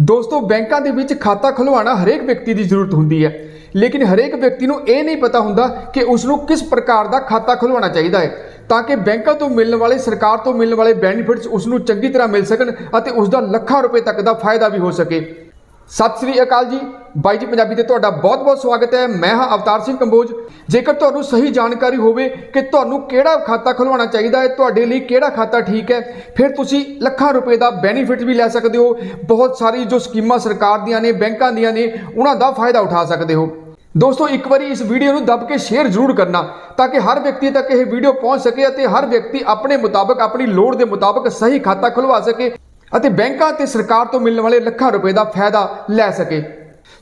ਦੋਸਤੋ, ਬੈਂਕਾਂ ਦੇ ਵਿੱਚ ਖਾਤਾ ਖੁਲਵਾਉਣਾ ਹਰੇਕ ਵਿਅਕਤੀ ਦੀ ਜ਼ਰੂਰਤ ਹੁੰਦੀ ਹੈ। ਲੇਕਿਨ ਹਰੇਕ ਵਿਅਕਤੀ ਨੂੰ ਇਹ ਨਹੀਂ ਪਤਾ ਹੁੰਦਾ ਕਿ ਉਸ ਨੂੰ ਕਿਸ ਪ੍ਰਕਾਰ ਦਾ ਖਾਤਾ ਖੁਲਵਾਉਣਾ ਚਾਹੀਦਾ ਹੈ, ਤਾਂ ਕਿ ਬੈਂਕਾਂ ਤੋਂ ਮਿਲਣ ਵਾਲੇ, ਸਰਕਾਰ ਤੋਂ ਮਿਲਣ ਵਾਲੇ ਬੈਨੀਫਿਟਸ ਉਸ ਨੂੰ ਚੰਗੀ ਤਰ੍ਹਾਂ ਮਿਲ ਸਕਣ ਅਤੇ ਉਸ ਦਾ ਲੱਖਾਂ ਰੁਪਏ ਤੱਕ ਦਾ ਫਾਇਦਾ ਵੀ ਹੋ ਸਕੇ। ਸਤਿ ਸ੍ਰੀ ਅਕਾਲ ਜੀ। ਬਾਈ ਜੀ ਪੰਜਾਬੀ ਤੇ ਤੁਹਾਡਾ ਬਹੁਤ-ਬਹੁਤ ਸਵਾਗਤ ਹੈ। ਮੈਂ ਹਾਂ ਅਵਤਾਰ ਸਿੰਘ ਕੰਬੋਜ। ਜੇਕਰ ਤੁਹਾਨੂੰ ਸਹੀ ਜਾਣਕਾਰੀ ਹੋਵੇ ਕਿ ਤੁਹਾਨੂੰ ਕਿਹੜਾ ਖਾਤਾ ਖੁਲਵਾਉਣਾ ਚਾਹੀਦਾ ਹੈ, ਤੁਹਾਡੇ ਲਈ ਕਿਹੜਾ ਖਾਤਾ ਠੀਕ ਹੈ, ਫਿਰ ਤੁਸੀਂ ਲੱਖਾਂ ਰੁਪਏ ਦਾ ਬੈਨੀਫਿਟ ਵੀ ਲੈ ਸਕਦੇ ਹੋ। ਬਹੁਤ ਸਾਰੀ ਜੋ ਸਕੀਮਾਂ ਸਰਕਾਰ ਦੀਆਂ ਨੇ, ਬੈਂਕਾਂ ਦੀਆਂ ਨੇ, ਉਹਨਾਂ ਦਾ ਫਾਇਦਾ ਉਠਾ ਸਕਦੇ ਹੋ। ਦੋਸਤੋ, ਇੱਕ ਵਾਰੀ ਇਸ ਵੀਡੀਓ ਨੂੰ ਦੱਬ ਕੇ ਸ਼ੇਅਰ ਜ਼ਰੂਰ ਕਰਨਾ, ਤਾਂ ਕਿ ਹਰ ਵਿਅਕਤੀ ਤੱਕ ਇਹ ਵੀਡੀਓ ਪਹੁੰਚ ਸਕੇ ਅਤੇ ਹਰ ਵਿਅਕਤੀ ਆਪਣੇ ਮੁਤਾਬਕ, ਆਪਣੀ ਲੋੜ ਦੇ ਮੁਤਾਬਕ ਸਹੀ ਖਾਤਾ ਖੁਲਵਾ ਸਕੇ ਅਤੇ ਬੈਂਕਾਂ ਤੇ ਸਰਕਾਰ ਤੋਂ ਮਿਲਣ ਵਾਲੇ ਲੱਖਾਂ ਰੁਪਏ ਦਾ ਫਾਇਦਾ ਲੈ ਸਕੇ।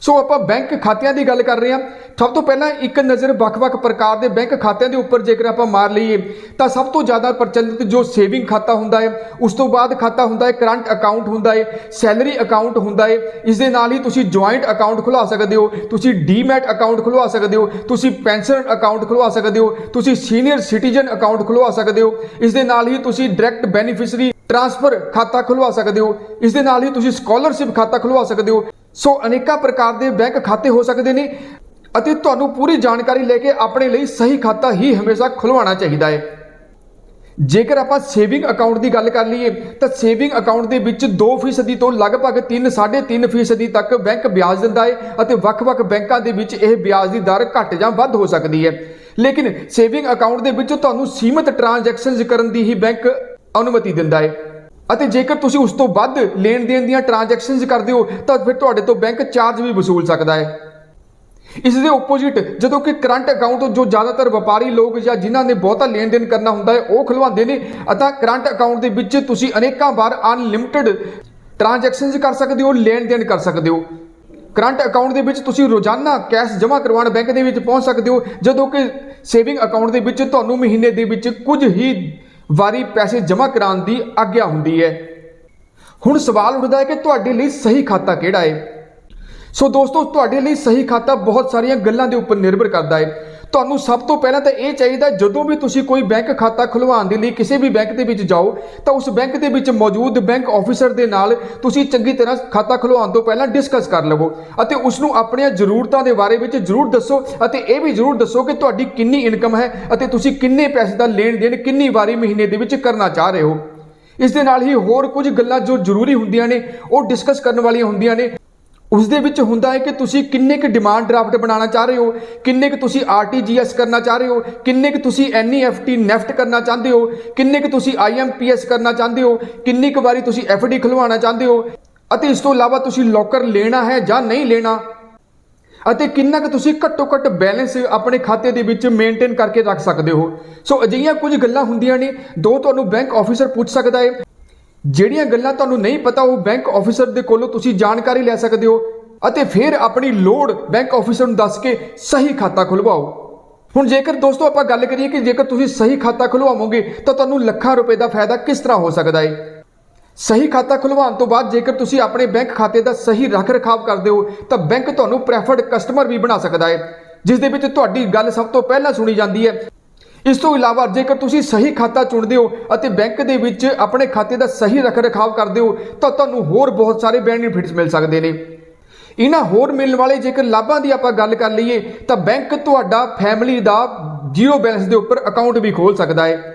ਸੋ ਆਪਾਂ ਬੈਂਕ ਖਾਤਿਆਂ ਦੀ ਗੱਲ ਕਰ ਰਹੇ ਹਾਂ। ਸਭ ਤੋਂ ਪਹਿਲਾਂ ਇੱਕ ਨਜ਼ਰ ਵੱਖ-ਵੱਖ ਪ੍ਰਕਾਰ ਦੇ ਬੈਂਕ ਖਾਤਿਆਂ ਦੇ ਉੱਪਰ ਜੇਕਰ ਆਪਾਂ ਮਾਰ ਲਈਏ, ਤਾਂ ਸਭ ਤੋਂ ਜ਼ਿਆਦਾ ਪ੍ਰਚਲਿਤ ਜੋ ਸੇਵਿੰਗ ਖਾਤਾ ਹੁੰਦਾ ਹੈ, ਉਸ ਤੋਂ ਬਾਅਦ ਖਾਤਾ ਹੁੰਦਾ ਹੈ, ਕਰੰਟ ਅਕਾਊਂਟ ਹੁੰਦਾ ਹੈ ਸੈਲਰੀ ਅਕਾਊਂਟ ਹੁੰਦਾ ਹੈ। ਇਸ ਦੇ ਨਾਲ ਹੀ ਤੁਸੀਂ ਜੁਆਇੰਟ ਅਕਾਊਂਟ ਖੁਲਵਾ ਸਕਦੇ ਹੋ, ਤੁਸੀਂ ਡੀਮੈਟ ਅਕਾਊਂਟ ਖੁਲਵਾ ਸਕਦੇ ਹੋ, ਤੁਸੀਂ ਪੈਨਸ਼ਨ ਅਕਾਊਂਟ ਖੁਲਵਾ ਸਕਦੇ ਹੋ, ਤੁਸੀਂ ਸੀਨੀਅਰ ਸਿਟੀਜ਼ਨ ਅਕਾਊਂਟ ਖੁਲਵਾ ਸਕਦੇ ਹੋ। ਇਸ ਦੇ ਨਾਲ ਹੀ ਤੁਸੀਂ ਡਾਇਰੈਕਟ ਬੈਨੀਫੀਸ਼ਰੀ ਟ੍ਰਾਂਸਫਰ ਖਾਤਾ ਖੁਲਵਾ ਸਕਦੇ ਹੋ। ਇਸ ਦੇ ਨਾਲ ਹੀ ਤੁਸੀਂ ਸਕਾਲਰਸ਼ਿਪ ਖਾਤਾ ਖੁਲਵਾ ਸਕਦੇ ਹੋ। ਸੋ ਅਨੇਕਾਂ ਪ੍ਰਕਾਰ ਦੇ ਬੈਂਕ ਖਾਤੇ ਹੋ ਸਕਦੇ ਨੇ ਅਤੇ ਤੁਹਾਨੂੰ ਪੂਰੀ ਜਾਣਕਾਰੀ ਲੈ ਕੇ ਆਪਣੇ ਲਈ ਸਹੀ ਖਾਤਾ ਹੀ ਹਮੇਸ਼ਾ ਖੁਲਵਾਉਣਾ ਚਾਹੀਦਾ ਹੈ। ਜੇਕਰ ਆਪਾਂ ਸੇਵਿੰਗ ਅਕਾਊਂਟ ਦੀ ਗੱਲ ਕਰ ਲਈਏ, ਤਾਂ ਸੇਵਿੰਗ ਅਕਾਊਂਟ ਦੇ ਵਿੱਚ 2% ਤੋਂ ਲਗਭਗ 3 3.5% ਤੱਕ ਬੈਂਕ ਵਿਆਜ ਦਿੰਦਾ ਹੈ ਅਤੇ ਵੱਖ-ਵੱਖ ਬੈਂਕਾਂ ਦੇ ਵਿੱਚ ਇਹ ਵਿਆਜ ਦੀ ਦਰ ਘੱਟ ਜਾਂ ਵੱਧ ਹੋ ਸਕਦੀ ਹੈ। ਲੇਕਿਨ ਸੇਵਿੰਗ ਅਕਾਊਂਟ ਦੇ ਵਿੱਚ ਤੁਹਾਨੂੰ ਸੀਮਤ ਟ੍ਰਾਂਜੈਕਸ਼ਨਸ ਕਰਨ ਦੀ ਹੀ ਬੈਂਕ ਅਨੁਮਤੀ ਦਿੰਦਾ ਹੈ। ਅਤੇ ਜੇਕਰ ਤੁਸੀਂ ਉਸ ਤੋਂ ਵੱਧ ਲੈਣ ਦੇਣ ਦੀਆਂ ਟ੍ਰਾਂਜੈਕਸ਼ਨਸ ਕਰਦੇ ਹੋ, ਤਾਂ ਫਿਰ ਤੁਹਾਡੇ ਤੋਂ ਬੈਂਕ ਚਾਰਜ ਵੀ ਵਸੂਲ ਸਕਦਾ ਹੈ। ਇਸ ਦੇ ਆਪੋਜ਼ਿਟ ਜਦੋਂ ਕਿ ਕਰੰਟ ਅਕਾਊਂਟ ਜੋ ਜ਼ਿਆਦਾਤਰ ਵਪਾਰੀ ਲੋਕ ਜਾਂ ਜਿਨ੍ਹਾਂ ਨੇ ਬਹੁਤਾ ਲੈਣ ਦੇਣ ਕਰਨਾ ਹੁੰਦਾ ਹੈ, ਉਹ ਖੁਲਵਾਉਂਦੇ ਨੇ ਅਤੇ ਕਰੰਟ ਅਕਾਊਂਟ ਦੇ ਵਿੱਚ ਤੁਸੀਂ ਅਨੇਕਾਂ ਵਾਰ ਅਨਲਿਮਿਟਿਡ ਟ੍ਰਾਂਜੈਕਸ਼ਨਸ ਕਰ ਸਕਦੇ ਹੋ ਲੈਣ ਦੇਣ ਕਰ ਸਕਦੇ ਹੋ। ਕਰੰਟ ਅਕਾਊਂਟ ਦੇ ਵਿੱਚ ਤੁਸੀਂ ਰੋਜ਼ਾਨਾ ਕੈਸ਼ ਜਮ੍ਹਾਂ ਕਰਵਾਉਣ ਬੈਂਕ ਦੇ ਵਿੱਚ ਪਹੁੰਚ ਸਕਦੇ ਹੋ, ਜਦੋਂ ਕਿ ਸੇਵਿੰਗ ਅਕਾਊਂਟ ਦੇ ਵਿੱਚ ਤੁਹਾਨੂੰ ਮਹੀਨੇ ਦੇ ਵਿੱਚ ਕੁਝ ਹੀ ਵਾਰੀ ਪੈਸੇ ਜਮ੍ਹਾਂ ਕਰਾਉਣ ਦੀ ਆਗਿਆ ਹੁੰਦੀ ਹੈ। ਹੁਣ ਸਵਾਲ ਉੱਠਦਾ ਹੈ ਕਿ ਤੁਹਾਡੇ ਲਈ ਸਹੀ ਖਾਤਾ ਕਿਹੜਾ ਹੈ? ਸੋ ਦੋਸਤੋ, ਤੁਹਾਡੇ ਲਈ ਸਹੀ ਖਾਤਾ ਬਹੁਤ ਸਾਰੀਆਂ ਗੱਲਾਂ ਦੇ ਉੱਪਰ ਨਿਰਭਰ ਕਰਦਾ ਹੈ। ਤੁਹਾਨੂੰ ਸਭ ਤੋਂ ਪਹਿਲਾਂ ਤਾਂ ਇਹ ਚਾਹੀਦਾ, ਜਦੋਂ ਵੀ ਤੁਸੀਂ ਕੋਈ ਬੈਂਕ ਖਾਤਾ ਖੁਲਵਾਉਣ ਦੇ ਲਈ ਕਿਸੇ ਵੀ ਬੈਂਕ ਦੇ ਵਿੱਚ ਜਾਓ, ਤਾਂ ਉਸ ਬੈਂਕ ਦੇ ਵਿੱਚ ਮੌਜੂਦ ਬੈਂਕ ਆਫੀਸਰ ਦੇ ਨਾਲ ਤੁਸੀਂ ਚੰਗੀ ਤਰ੍ਹਾਂ ਖਾਤਾ ਖੁਲਵਾਉਣ ਤੋਂ ਪਹਿਲਾਂ ਡਿਸਕਸ ਕਰ ਲਵੋ ਅਤੇ ਉਸ ਨੂੰ ਆਪਣੀਆਂ ਜ਼ਰੂਰਤਾਂ ਦੇ ਬਾਰੇ ਵਿੱਚ ਜ਼ਰੂਰ ਦੱਸੋ ਅਤੇ ਇਹ ਵੀ ਜ਼ਰੂਰ ਦੱਸੋ ਕਿ ਤੁਹਾਡੀ ਕਿੰਨੀ ਇਨਕਮ ਹੈ ਅਤੇ ਤੁਸੀਂ ਕਿੰਨੇ ਪੈਸੇ ਦਾ ਲੈਣ ਦੇਣ ਕਿੰਨੀ ਵਾਰੀ ਮਹੀਨੇ ਦੇ ਵਿੱਚ ਕਰਨਾ ਚਾਹ ਰਹੇ ਹੋ। ਇਸ ਦੇ ਨਾਲ ਹੀ ਹੋਰ ਕੁਝ ਗੱਲਾਂ ਜੋ ਜ਼ਰੂਰੀ ਹੁੰਦੀਆਂ ਨੇ, ਉਹ ਡਿਸਕਸ ਕਰਨ ਵਾਲੀਆਂ ਹੁੰਦੀਆਂ ਨੇ ਉਸ ਦੇ ਵਿੱਚ ਹੁੰਦਾ ਹੈ ਕਿ ਤੁਸੀਂ ਕਿੰਨੇ ਕੁ ਡਿਮਾਂਡ ਡਰਾਫਟ ਬਣਾਉਣਾ ਚਾਹ ਰਹੇ ਹੋ, ਕਿੰਨੇ ਕੁ ਤੁਸੀਂ ਆਰਟੀਜੀਐਸ ਕਰਨਾ ਚਾਹ ਰਹੇ ਹੋ, ਕਿੰਨੇ ਕੁ ਤੁਸੀਂ ਐਨਈਐਫਟੀ ਨੈਫਟ ਕਰਨਾ ਚਾਹੁੰਦੇ ਹੋ, ਕਿੰਨੇ ਕੁ ਤੁਸੀਂ ਆਈਐਮਪੀਐਸ ਕਰਨਾ ਚਾਹੁੰਦੇ ਹੋ, ਕਿੰਨੀ ਕੁ ਵਾਰੀ ਤੁਸੀਂ ਐਫਡੀ ਖਲਵਾਉਣਾ ਚਾਹੁੰਦੇ ਹੋ, ਅਤੇ ਇਸ ਤੋਂ ਇਲਾਵਾ ਤੁਸੀਂ ਲੋਕਰ ਲੈਣਾ ਹੈ ਜਾਂ ਨਹੀਂ ਲੈਣਾ, ਅਤੇ ਕਿੰਨਾ ਕੁ ਤੁਸੀਂ ਘੱਟੋ ਘੱਟ ਬੈਲੈਂਸ ਆਪਣੇ ਖਾਤੇ ਦੇ ਵਿੱਚ ਮੇਨਟੇਨ ਕਰਕੇ ਰੱਖ ਸਕਦੇ ਹੋ। ਸੋ ਅਜਿਹੀਆਂ ਕੁਝ ਗੱਲਾਂ ਹੁੰਦੀਆਂ ਨੇ, ਦੋ ਤੁਹਾਨੂੰ ਬੈਂਕ ਆਫੀਸਰ ਪੁੱਛ ਸਕਦਾ ਹੈ। ਜਿਹੜੀਆਂ ਗੱਲਾਂ ਤੁਹਾਨੂੰ ਨਹੀਂ ਪਤਾ, ਉਹ ਬੈਂਕ ਆਫੀਸਰ ਦੇ ਕੋਲੋਂ ਤੁਸੀਂ ਜਾਣਕਾਰੀ ਲੈ ਸਕਦੇ ਹੋ ਅਤੇ ਫਿਰ ਆਪਣੀ ਲੋੜ ਬੈਂਕ ਆਫੀਸਰ ਨੂੰ ਦੱਸ ਕੇ ਸਹੀ ਖਾਤਾ ਖੁਲਵਾਓ। ਹੁਣ ਜੇਕਰ ਦੋਸਤੋ ਆਪਾਂ ਗੱਲ ਕਰੀਏ ਕਿ ਜੇਕਰ ਤੁਸੀਂ ਸਹੀ ਖਾਤਾ ਖੁਲਵਾਵੋਗੇ, ਤਾਂ ਤੁਹਾਨੂੰ ਲੱਖਾਂ ਰੁਪਏ ਦਾ ਫਾਇਦਾ ਕਿਸ ਤਰ੍ਹਾਂ ਹੋ ਸਕਦਾ ਹੈ ਸਹੀ ਖਾਤਾ ਖੁਲਵਾਉਣ ਤੋਂ ਬਾਅਦ ਜੇਕਰ ਤੁਸੀਂ ਆਪਣੇ ਬੈਂਕ ਖਾਤੇ ਦਾ ਸਹੀ ਰੱਖ ਰਖਾਵ ਕਰਦੇ ਹੋ, ਤਾਂ ਬੈਂਕ ਤੁਹਾਨੂੰ ਪ੍ਰੈਫਰਡ ਕਸਟਮਰ ਵੀ ਬਣਾ ਸਕਦਾ ਹੈ ਜਿਸ ਦੇ ਵਿੱਚ ਤੁਹਾਡੀ ਗੱਲ ਸਭ ਤੋਂ ਪਹਿਲਾਂ ਸੁਣੀ ਜਾਂਦੀ ਹੈ। ਇਸ ਤੋਂ ਇਲਾਵਾ ਜੇਕਰ ਤੁਸੀਂ ਸਹੀ ਖਾਤਾ ਚੁਣਦੇ ਹੋ ਅਤੇ ਬੈਂਕ ਦੇ ਵਿੱਚ ਆਪਣੇ ਖਾਤੇ ਦਾ ਸਹੀ ਰੱਖ ਰਖਾਵ ਕਰਦੇ ਹੋ, ਤਾਂ ਤੁਹਾਨੂੰ ਹੋਰ ਬਹੁਤ ਸਾਰੇ ਬੈਨੀਫਿਟਸ ਮਿਲ ਸਕਦੇ ਨੇ। ਇਹਨਾਂ ਹੋਰ ਮਿਲਣ ਵਾਲੇ ਜੇਕਰ ਲਾਭਾਂ ਦੀ ਆਪਾਂ ਗੱਲ ਕਰ ਲਈਏ, ਤਾਂ ਬੈਂਕ ਤੁਹਾਡਾ ਫੈਮਿਲੀ ਦਾ ਜ਼ੀਰੋ ਬੈਲੈਂਸ ਦੇ ਉੱਪਰ ਅਕਾਊਂਟ ਵੀ ਖੋਲ ਸਕਦਾ ਹੈ।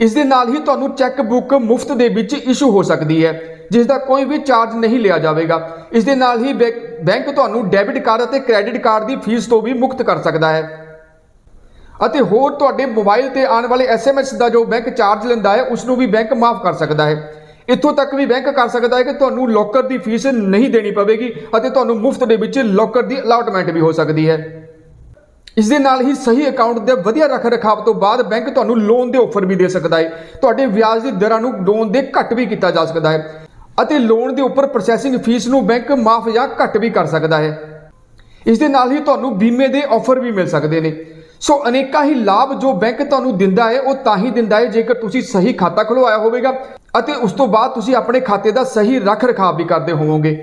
ਇਸ ਦੇ ਨਾਲ ਹੀ ਤੁਹਾਨੂੰ ਚੈੱਕ ਬੁੱਕ ਮੁਫਤ ਦੇ ਵਿੱਚ ਇਸ਼ੂ ਹੋ ਸਕਦੀ ਹੈ, ਜਿਸ ਦਾ ਕੋਈ ਵੀ ਚਾਰਜ ਨਹੀਂ ਲਿਆ ਜਾਵੇਗਾ। ਇਸ ਦੇ ਨਾਲ ਹੀ ਬੈਂਕ ਬੈਂਕ ਤੁਹਾਨੂੰ ਡੈਬਿਟ ਕਾਰਡ ਅਤੇ ਕ੍ਰੈਡਿਟ ਕਾਰਡ ਦੀ ਫੀਸ ਤੋਂ ਵੀ ਮੁਕਤ ਕਰ ਸਕਦਾ ਹੈ। ਅਤੇ ਹੋਰ ਤੁਹਾਡੇ ਮੋਬਾਈਲ ਤੇ ਆਉਣ ਵਾਲੇ ਐਸਐਮਐਸ ਦਾ ਜੋ ਬੈਂਕ ਚਾਰਜ ਲੈਂਦਾ ਹੈ ਉਸ ਨੂੰ ਵੀ ਬੈਂਕ ਮਾਫ ਕਰ ਸਕਦਾ ਹੈ। ਇੱਥੋਂ ਤੱਕ ਵੀ ਬੈਂਕ ਕਰ ਸਕਦਾ ਹੈ ਕਿ ਤੁਹਾਨੂੰ ਲੋਕਰ ਦੀ ਫੀਸ ਨਹੀਂ ਦੇਣੀ ਪਵੇਗੀ ਅਤੇ ਤੁਹਾਨੂੰ ਮੁਫਤ ਦੇ ਵਿੱਚ ਲੋਕਰ ਦੀ ਅਲਾਟਮੈਂਟ ਵੀ ਹੋ ਸਕਦੀ ਹੈ। ਇਸ ਦੇ ਨਾਲ ਹੀ ਸਹੀ ਅਕਾਊਂਟ ਦੇ ਵਧੀਆ ਰੱਖ ਰਖਾਵ ਤੋਂ ਬਾਅਦ ਬੈਂਕ ਤੁਹਾਨੂੰ ਲੋਨ ਦੇ ਆਫਰ ਵੀ ਦੇ ਸਕਦਾ ਹੈ। ਤੁਹਾਡੇ ਵਿਆਜ ਦੀ ਦਰਾਂ ਨੂੰ ਲੋਨ ਦੇ ਘੱਟ ਵੀ ਕੀਤਾ ਜਾ ਸਕਦਾ ਹੈ ਅਤੇ ਲੋਨ ਦੇ ਉੱਪਰ ਪ੍ਰੋਸੈਸਿੰਗ ਫੀਸ ਨੂੰ ਬੈਂਕ ਮਾਫ ਜਾਂ ਘੱਟ ਵੀ ਕਰ ਸਕਦਾ ਹੈ। ਇਸ ਦੇ ਨਾਲ ਹੀ ਤੁਹਾਨੂੰ ਬੀਮੇ ਦੇ ਆਫਰ ਵੀ ਮਿਲ ਸਕਦੇ ਨੇ। ਸੋ ਅਨੇਕਾਂ ਹੀ ਲਾਭ ਜੋ ਬੈਂਕ ਤੁਹਾਨੂੰ ਦਿੰਦਾ ਹੈ, ਉਹ ਤਾਂ ਹੀ ਦਿੰਦਾ ਹੈ ਜੇਕਰ ਤੁਸੀਂ ਸਹੀ ਖਾਤਾ ਖੁਲਵਾਇਆ ਹੋਵੇਗਾ ਅਤੇ ਉਸ ਤੋਂ ਬਾਅਦ ਤੁਸੀਂ ਆਪਣੇ ਖਾਤੇ ਦਾ ਸਹੀ ਰੱਖ ਰਖਾਵ ਵੀ ਕਰਦੇ ਹੋਵੋਗੇ।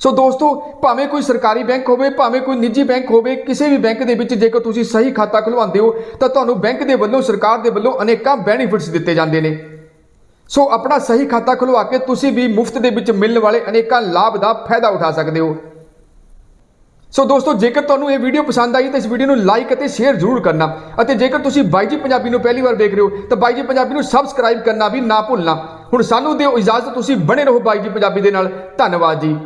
ਸੋ ਦੋਸਤੋ, ਭਾਵੇਂ ਕੋਈ ਸਰਕਾਰੀ ਬੈਂਕ ਹੋਵੇ, ਭਾਵੇਂ ਕੋਈ ਨਿੱਜੀ ਬੈਂਕ ਹੋਵੇ, ਕਿਸੇ ਵੀ ਬੈਂਕ ਦੇ ਵਿੱਚ ਜੇਕਰ ਤੁਸੀਂ ਸਹੀ ਖਾਤਾ ਖੁਲਵਾਉਂਦੇ ਹੋ, ਤਾਂ ਤੁਹਾਨੂੰ ਬੈਂਕ ਦੇ ਵੱਲੋਂ, ਸਰਕਾਰ ਦੇ ਵੱਲੋਂ ਅਨੇਕਾਂ ਬੈਨੀਫਿਟਸ ਦਿੱਤੇ ਜਾਂਦੇ ਨੇ। ਸੋ ਆਪਣਾ ਸਹੀ ਖਾਤਾ ਖੁਲਵਾ ਕੇ ਤੁਸੀਂ ਵੀ ਮੁਫਤ ਦੇ ਵਿੱਚ ਮਿਲਣ ਵਾਲੇ ਅਨੇਕਾਂ ਲਾਭ ਦਾ ਫਾਇਦਾ ਉਠਾ ਸਕਦੇ ਹੋ। ਸੋ ਦੋਸਤੋ, ਜੇਕਰ ਤੁਹਾਨੂੰ ਇਹ ਵੀਡੀਓ ਪਸੰਦ ਆਈ, ਤਾਂ ਇਸ ਵੀਡੀਓ ਨੂੰ ਲਾਈਕ ਅਤੇ ਸ਼ੇਅਰ ਜ਼ਰੂਰ ਕਰਨਾ। ਅਤੇ ਜੇਕਰ ਤੁਸੀਂ ਬਾਈ ਜੀ ਪੰਜਾਬੀ ਨੂੰ ਪਹਿਲੀ ਵਾਰ ਦੇਖ ਰਹੇ ਹੋ, ਤਾਂ ਬਾਈ ਜੀ ਪੰਜਾਬੀ ਨੂੰ ਸਬਸਕ੍ਰਾਈਬ ਕਰਨਾ ਵੀ ਨਾ ਭੁੱਲਣਾ। ਹੁਣ ਸਾਨੂੰ ਦਿਓ ਇਜਾਜ਼ਤ, ਤੁਸੀਂ ਬਣੇ ਰਹੋ ਬਾਈ ਜੀ ਪੰਜਾਬੀ ਦੇ ਨਾਲ। ਧੰਨਵਾਦ ਜੀ।